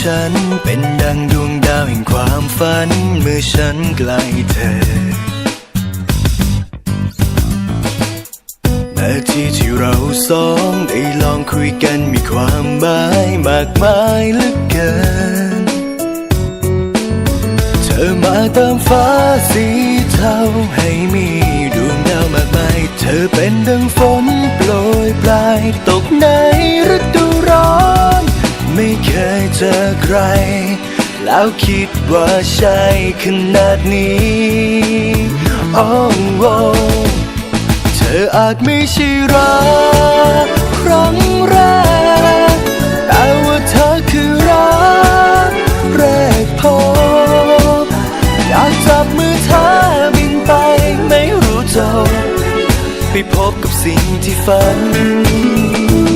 ฉัน เป็นดังดวงดาวแห่งความฝัน เมื่อฉันใกล้เธอนาทีที่เราสองได้ลองคุยกันมีความหมายมากมายเหลือเกิน เธอมาเติมฟ้าสีเทาให้มีดวงดาวมากมาย เธอเป็นดังฝนโปรยปลายตกใน แล้วคิดว่าใช่ขนาดนี้โอ้โอ้เธออาจไม่ใช่รักครั้งแรก แต่ว่าเธอคือรักแรกพบอยากจับมือเธอบินไปไม่รู้จบไปพบกับสิ่งที่ฝัน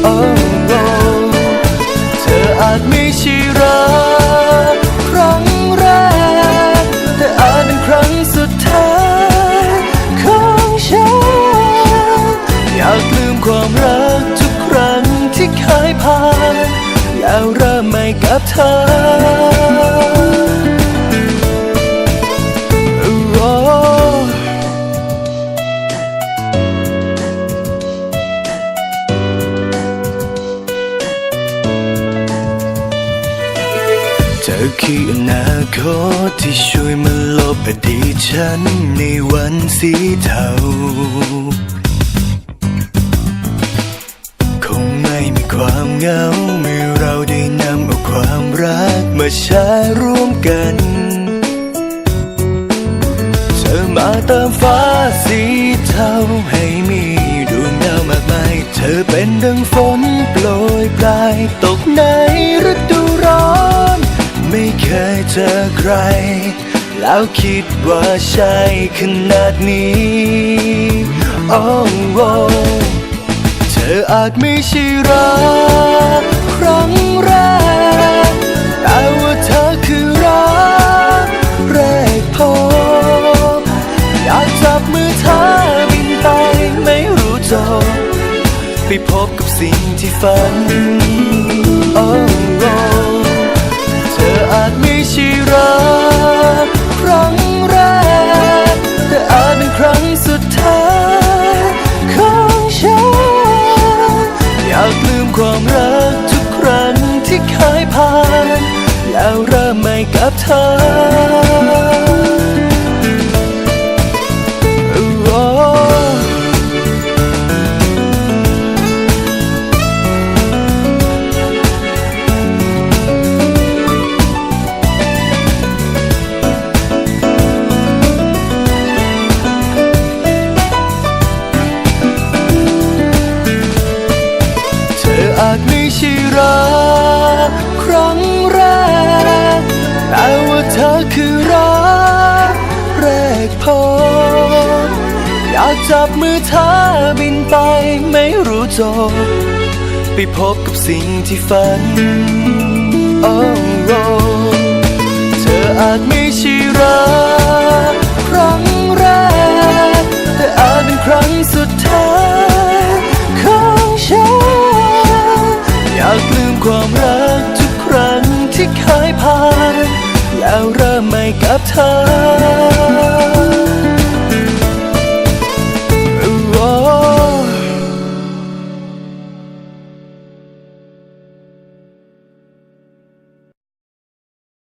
โอ้โอ้เธออาจไม่ใช่รัก คืออนาคตที่ช่วยมาลบอดีตฉันในวันสีเทา คงไม่มีความเหงาเมื่อเราได้นำเอาความรักมาแชร์ร่วมกัน เธอมาเติมฟ้าสีเทาให้มีดวงดาวมากมาย เธอเป็นดังฝนโปรยปลายตกในฤดู ยเจอใคร แล้วคิดว่าใช่ขนาดนี้โอ้โอ้เธออาจไม่ใช่รักครั้งแรก แต่ว่าเธอคือรักแรกพบอยากจับมือเธอบินไปไม่รู้จบไปพบกับสิ่งที่ฝันโอ้ กับเธอโอ้เธออาจไม่ใช่รักครั้ง พบอยากจับมือเธอบินไปไม่รู้จบ ไปพบกับสิ่งที่ฝัน โอ้โอเธออาจไม่ใช่รักครั้งแรก แต่อาจเป็นครั้งสุดท้ายของฉัน อยากลืมความรักทุกครั้งที่เคยผ่าน แล้วเริ่มใหม่กับเธอ